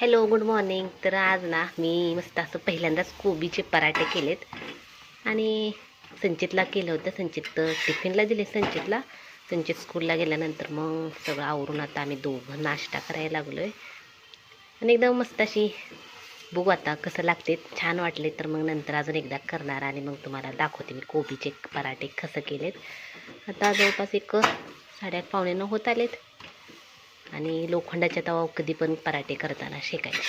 Hello good morning तर आज ना मी मस्त असं पहिल्यांदाच कोबीचे पराठे केलेत. आणि संचितला केलं होतं. संचित तर टिफिनला दिले संचितला. संचित स्कूलला गेल्यानंतर मग सगळं आवरून आता आम्ही दोघं नाश्ता करायला लागलो आहे आणि एकदम मस्त अशी बघू आता कसं लागते छान वाटले तर मग नंतर अजून एकदा करणार आणि मग तुम्हाला दाखवते मी कोबीचे पराठे कसं केलेत. आता जवळपास एक साडेआठ पावणे नऊ होत आलेत. आणि लोखंडाच्या तवा कधी पण पराठे करताना शेकायचे.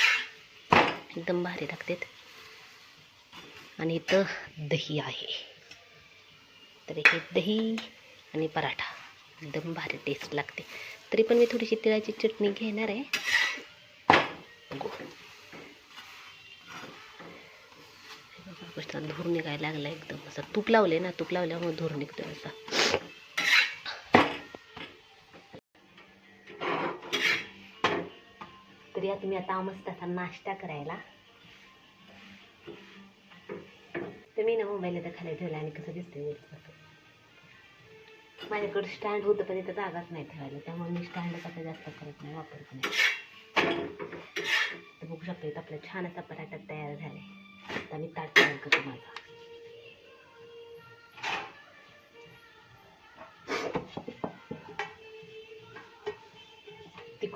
एकदम भारी लागतात. आणि इथं दही आहे. तर हे दही आणि पराठा. एकदम भारी टेस्ट लागते. तरी पण मी थोडीशी तिळाची चटणी घेणार आहे. बघू धूर निघायला लागला एकदम. असा तूप लावले ना तूप लावल्यामुळे धूर निघतो असा. तर आता मी आता मस्त असा नाश्ता करायला. तर मी ना मोबाईल आता खाली ठेवला आणि कसं दिसतंय माझ्याकडे स्टँड होतं पण इथं जागाच नाही ठेवायला. त्यामुळे मी स्टँडच आता जास्त करत नाही वापरत नाही. तर बघू शकतो इथं आपला छान असा पराठा तयार झाला आता मी ताट तयार करतो माझा.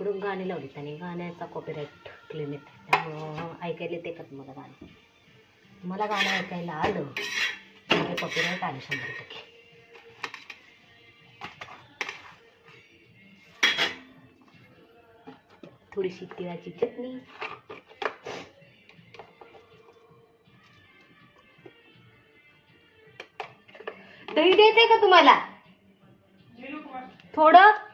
तिकडून गाणी लावली आणि गाण्याचा कॉपीराईट क्लेम येत त्यामुळं ऐकायला येते का तुम्हाला गाणं? मला गाणं ऐकायला आलं म्हणजे कॉपीराईट आलं शंभर टक्के. थोडीशी तिळाची चटणी. दही द्यायचंय का तुम्हाला? थोडं?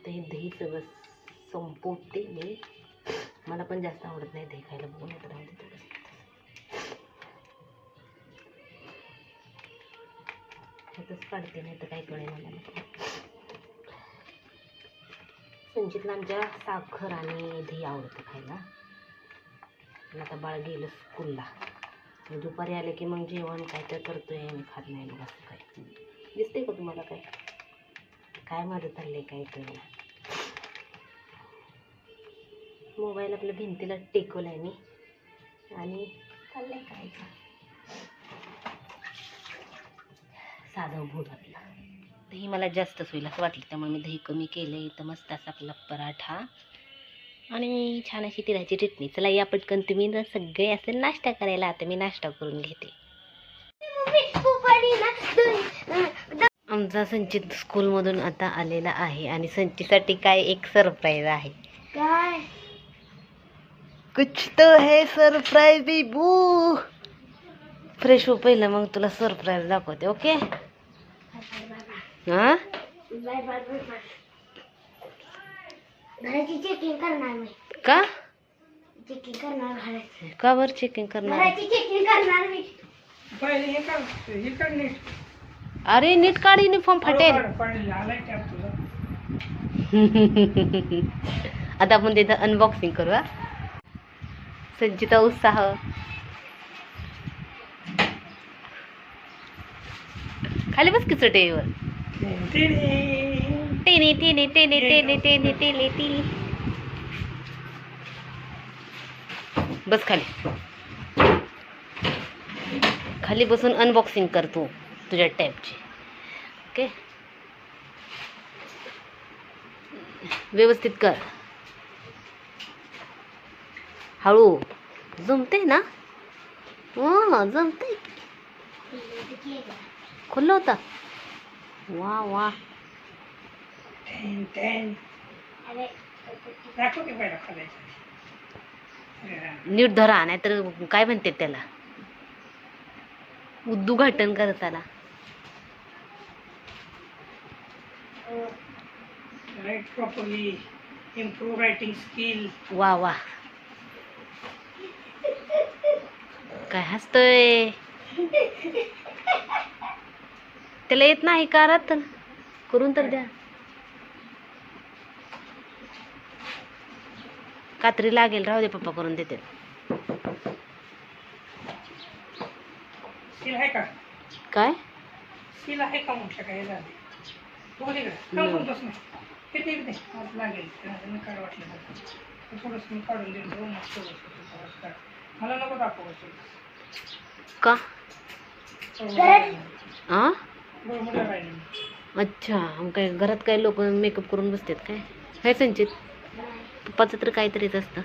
आता हे दही सगळं संपवते मी. मला पण जास्त आवडत नाही दही खायला. बघून येत राहते थोडंसं काढते नाही तर काय कळेल मला. संचितला आमच्या साखर आणि दही आवडतं खायला. पण आता बाळ गेलं स्कूलला. दुपारी आले की मग जेवण काय तर करतोय आणि खात नाही मग असं काय. दिसते का तुम्हाला काय? काय माझं चाललंय काय कळलं मोबाईल आपल्या भिंतीला टेकवलाय मी. आणि चाललंय काय साधं भूत आपलं दही मला जास्तच होईल असं वाटलं त्यामुळे मी दही कमी केलं तर मस्त असा आपला पराठा. आणि छान अशी तिराची चटणी. चला या पटकन तुम्ही ना सगळे असेल नाश्ता करायला आता मी नाश्ता करून घेते. आमचा संचित स्कूलमधून आता आलेला आहे आणि संचितसाठी काय एक सरप्राईज आहे? काय? कुछ तो है सरप्राईज बीबू. फ्रेश हो पहिलं मग तुला सरप्राईज दाखवते ओके हां? घराची चेकिंग करणार मी. का? चेकिंग करणार घराची का बरं चेकिंग करणार? घराची चेकिंग करणार मी. पहिले हे कर हे कर नीट. अरे नीट काढ युनिफॉर्म फाटेल. टॅप तुझा आता आपण तिथं अनबॉक्सिंग करू हा. संचिता उत्साह. खाली बस की चटईवर. टिडी. टेने टेने टेने टेने टेने टेने टेने बस खाली. खाली बसून अनबॉक्सिंग कर तू. तुझ्या टॅपची ओके व्यवस्थित कर. हळू. जमते ना? हो जमते खुल्ला होता. वा वा. नीट धरा नाहीतर काय म्हणते त्याला? उद्दुघाटन करताना. Write properly. Improve writing skill. वा वा. काय हसतोय? त्याला येत नाही का रतन करून तर द्या. कात्री लागेल राहू दे पप्पा करून देते. सील आहे का? काय? सील आहे का म्हटलं काय झाले? अच्छा काय घरात काय लोक मेकअप करून बसतात काय? काय संचित? पप्पाचं तर काहीतरीच असतं.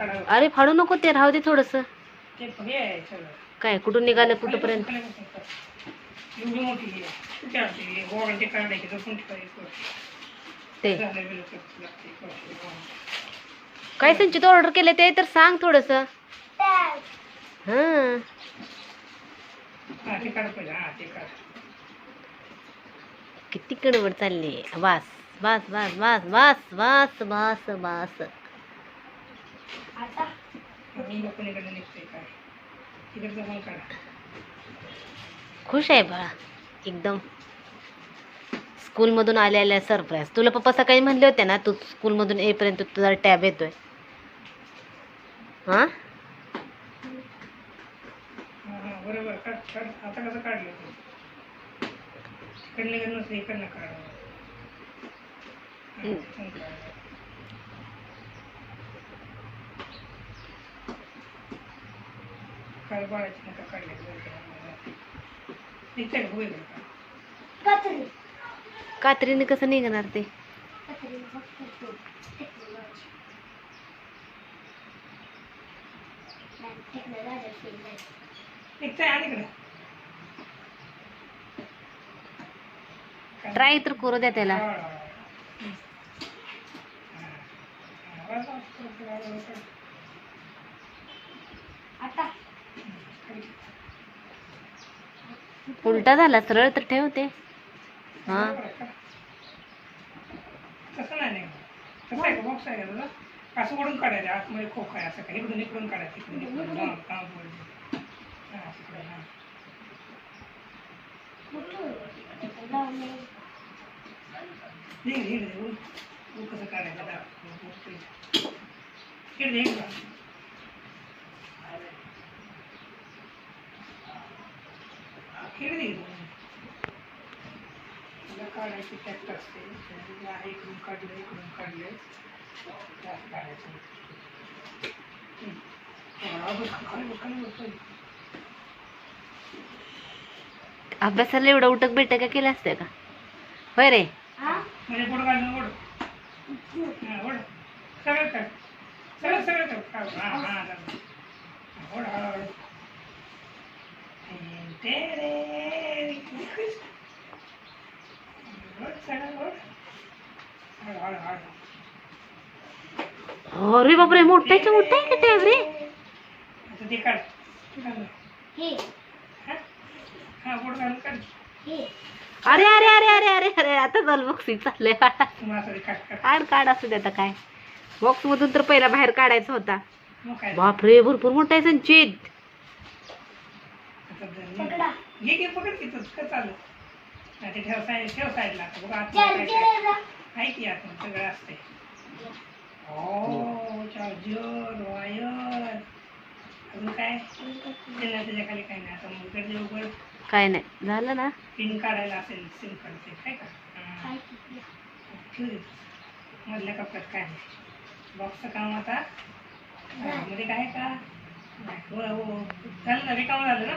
अरे फाडू नको ते राहू दे थोडंसं. ते काय कुठून निघालं कुठंपर्यंत? ते. काय संचित ऑर्डर केले ते? तर सांग थोडंसं. हां. ते ते किती कडवड चालली. वास वास वास वास वास वास वास वास. मी निघते काय तिकडचं काढा. खुश आहे बाळा एकदम. स्कूलमधून आल्या सरप्राईज तुला पप्पा सकाळी म्हणले होते ना तू स्कूलमधून येईपर्यंत तुझा टॅब येतोय. हां? बरोबर. काढ काढ. आता कसं काढलं तू? नसलं इकडनं काढ. कात्रीने कसं निघणार ते? ट्राय तर करू द्या त्याला. उलटा झाला सरळ तर ठेवते. हां. तसं नाही आहे का? बॉक्स आहे का असं ओढून काढायचं आतमध्ये खोक आहे असं काय इकडून इकडून काढायचं इकडून इकडून. कसं काढायचं हिरवी मला काढायची टॅक्ट असते. इकडून काढलं इकडून काढले. त्यात काढायचं. अभ्यासाला एवढा उठक बेटका का? होय रे. सगळं अरे बापरे मोठा आहे मोठा आहे का ते अरे अरे अरे अरे अरे अरे अरे आता चल बॉक्सी चालले काढ काढ. असू दे आता काय. बॉक्स मधून तर पहिला बाहेर काढायचा होता. बापरे भरपूर मोठा आहे संचित. पकडा. तू ठेव साईड ठेव साईडला बघा आतमध्ये काय काय. चार्जर आहे की आता सगळं असते हो. Charger wire. अजून काय? त्याला त्याच्याखाली काय नाही. आता मग इकडे उघड काय नाही. झालं ना? पिन काढायला असेल सिम कार्डचे काय का? हा. ठेव. मधल्या कप्प्यात काय नाही बॉक्सचं काम आता? हा, मध्ये काय आहे का. हो हो. झालं ना? रिकामं झालं ना?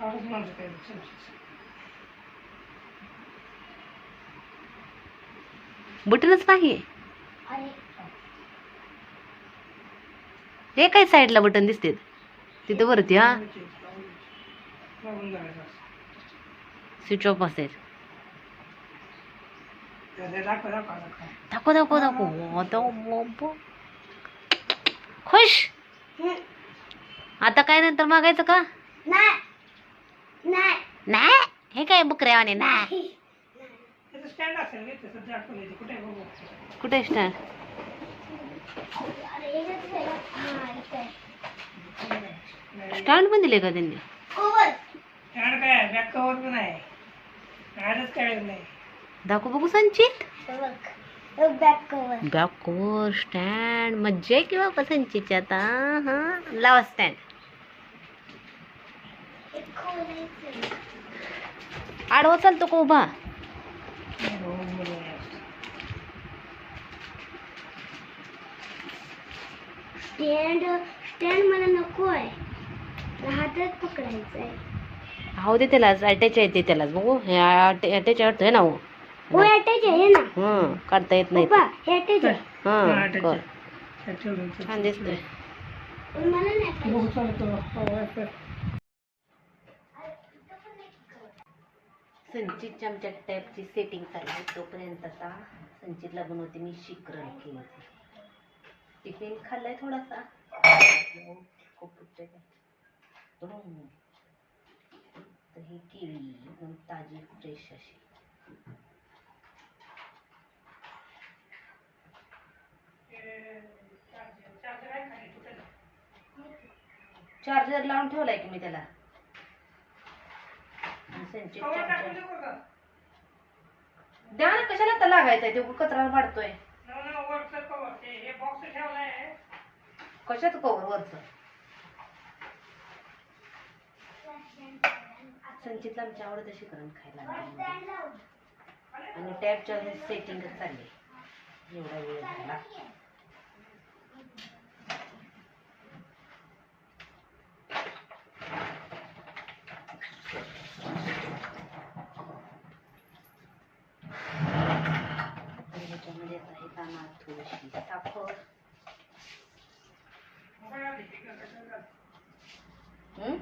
काय समजायचं बटनच नाही हे काय साईडला बटन दिसते तिथं वरती हा स्विच ऑफ असेल दाखव दाखव दाखव खुश आता काय नंतर मागायचं का नाही. नाही? हे काय बकऱ्यावाने? नाही. त्याचं स्टँड असेल रे तसं दाखवलं इथे. कुठे आहे बघू? कुठे स्टँड अरे याच्यात आहे. हा, इथे. आहे. स्टँड पण दिले का त्यांनी? Cover. स्टँड काय बॅक कवर पण आहे. आजच काय नाही. दाखव बघू संचित. cover. बॅकवर स्टँड मज्जा आहे की बाबा संचितची आता? हा लावा स्टँड. आडवा चालतो का उभा. स्टँड स्टँड मला नको आहे हातात पकडायचं आहे हो दे त्यालाच अटॅच आहे ते त्यालाच. बघू हे अटॅच आहे ना हो. हो अटॅच आहे ना. हं काढता येत नाही. पप्पा हे अटॅच आहे. हं कर छान दिसतोय. मला नाही पाहिजे. बघू चालतो हो, संचितच्या आमच्या टॅपची सेटिंग चालली तोपर्यंत आता संचितला बनवते मी शिकरण केली टिफिन खाल्लाय थोडासा. खूप. तर ही केळी एकदम ताजी फ्रेश अशी. चार्जर लावून ठेवलाय की मी त्याला? संचित द्या ना कशाला आता लागायचंय ते कचरा वाढतोय कशाच कवर वरच? संचितला आमच्या आवडत शिकरण खायला. आणि टॅबच्या सेटिंगच चालली. एवढा वेळ झाला तर ह्याच्यामध्ये आता हे तांदळात थोडीशी साखर हं?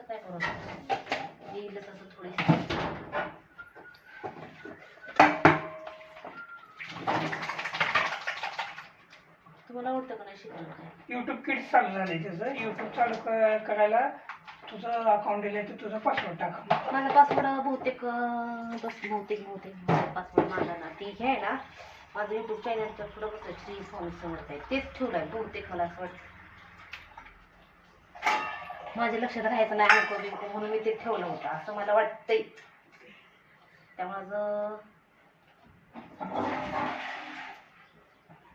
काय करू येईलच असं तुम्हाला आवडतं का नाही शिकवण युट्यूब किट चालू झालंय त्याचं युट्यूब चालू करायला तुझं अकाउंट दिलंय तर तुझा पासवर्ड टाका. माझा पासवर्ड बहुतेक अं, बस बहुतेक बहुतेक पासवर्ड माझा ना. ती हे आहे ना माझं युट्यूब चॅनलच्या पुढं कसं श्री स्वामी समर्थ आहे तेच ठेवलं आहे बहुतेक मला असं वाटतं माझ्या लक्षात राहायचं नाही अंक बिंक म्हणून मी ते ठेवलं होतं. असं मला वाटतंय. त्यामुळं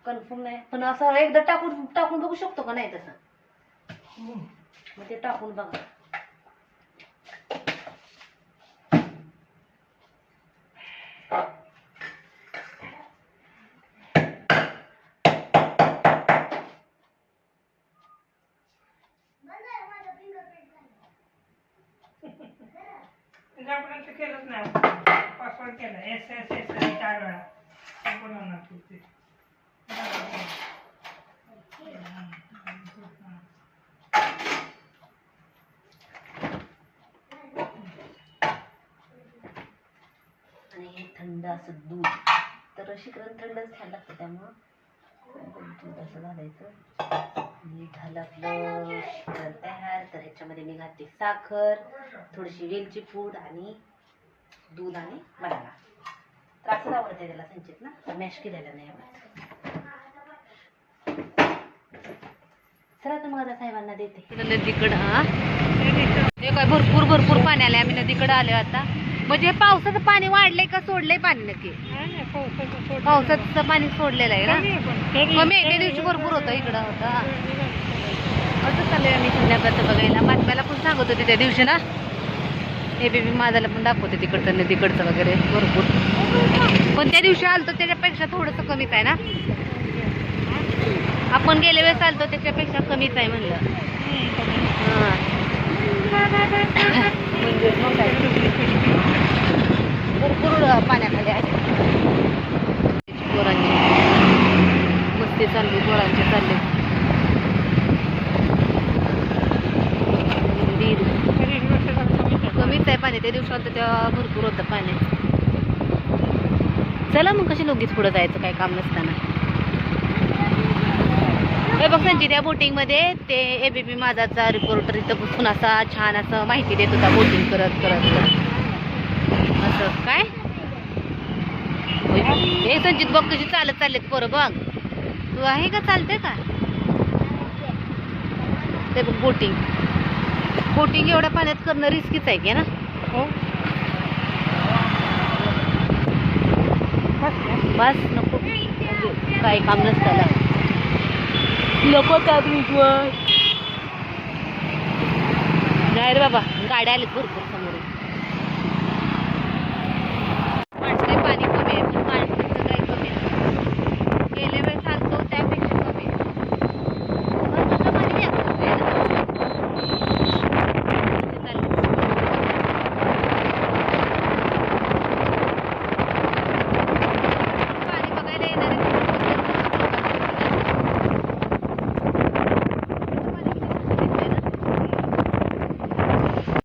कन्फर्म नाही. पण असं एकदा टाकून टाकून बघू शकतो का नाही तसं? मग ते टाकून बघा त्याच्यापर्यंत केलंच नाही पासवर्ड केलं एस एस एस चार वेळा ते पण होणार तू ते. आणि हे थंड असं दूध. तर शिकरण थंडच घ्यायला लागतं त्यामुळं. दूध असं घालायचं. मीठ झालं आपलं. शिकरण तयार. तर ह्याच्यामध्ये मी घालते साखर थोडीशी वेलची पूड आणि दूध आणि बनाना तर असंच आवडते त्याला संचित ना. तर मॅश केलेला नाही आवडत. चला तर मग आता साहेबांना देते. नदीकडं हा काय भरपूर भरपूर पाणी आले आम्ही नदीकडे आलो आता. म्हणजे पावसाचं पाणी वाढलंय का सोडलंय पाणी नक्की? पावसाचं पाणी सोडलेलं आहे ना? आहे त्या दिवशी भरपूर होतं इकडं होतं असं चाललंय आम्ही संध्याकाळचं बघायला? बातम्याला पण सांगत होते त्या दिवशी ना. हे बेबी माझ्याला पण दाखवते तिकडचं नदीकडचं वगैरे भरपूर. पण त्या दिवशी आलतो त्याच्यापेक्षा थोडंसं कमीच आहे ना? आपण गेल्या वेळेस आलतो त्याच्यापेक्षा कमीच आहे म्हणलं. हां म्हणजे मग काय? भरपूर पाण्याखाली आहे पोरांनी मस्ती चालली पोरांची चालली पाणी त्या दिवशी होतं तेव्हा भरपूर चला मग कशी लोगीच पुढं जायचं? काय काम नसताना. हे बघ संजी त्या बोटिंगमध्ये ते एबीपी माझाचा रिपोर्टर इथं बसून असा छान असं माहिती देत होता बोटिंग करत करत करत. असं काय? हे संजित बघ कशी चालत चाललेत पोरं बघ. तू आहे का? चालते का? ते बघ बोटिंग. बोटिंग एवढ्या पाण्यात करणं रिस्कीच आहे की ना? हो. बस नको. म्हणजे काही काम नसताना. नको त्या ब्रिजवर. नाही रे बाबा गाड्या आलेत भरपूर.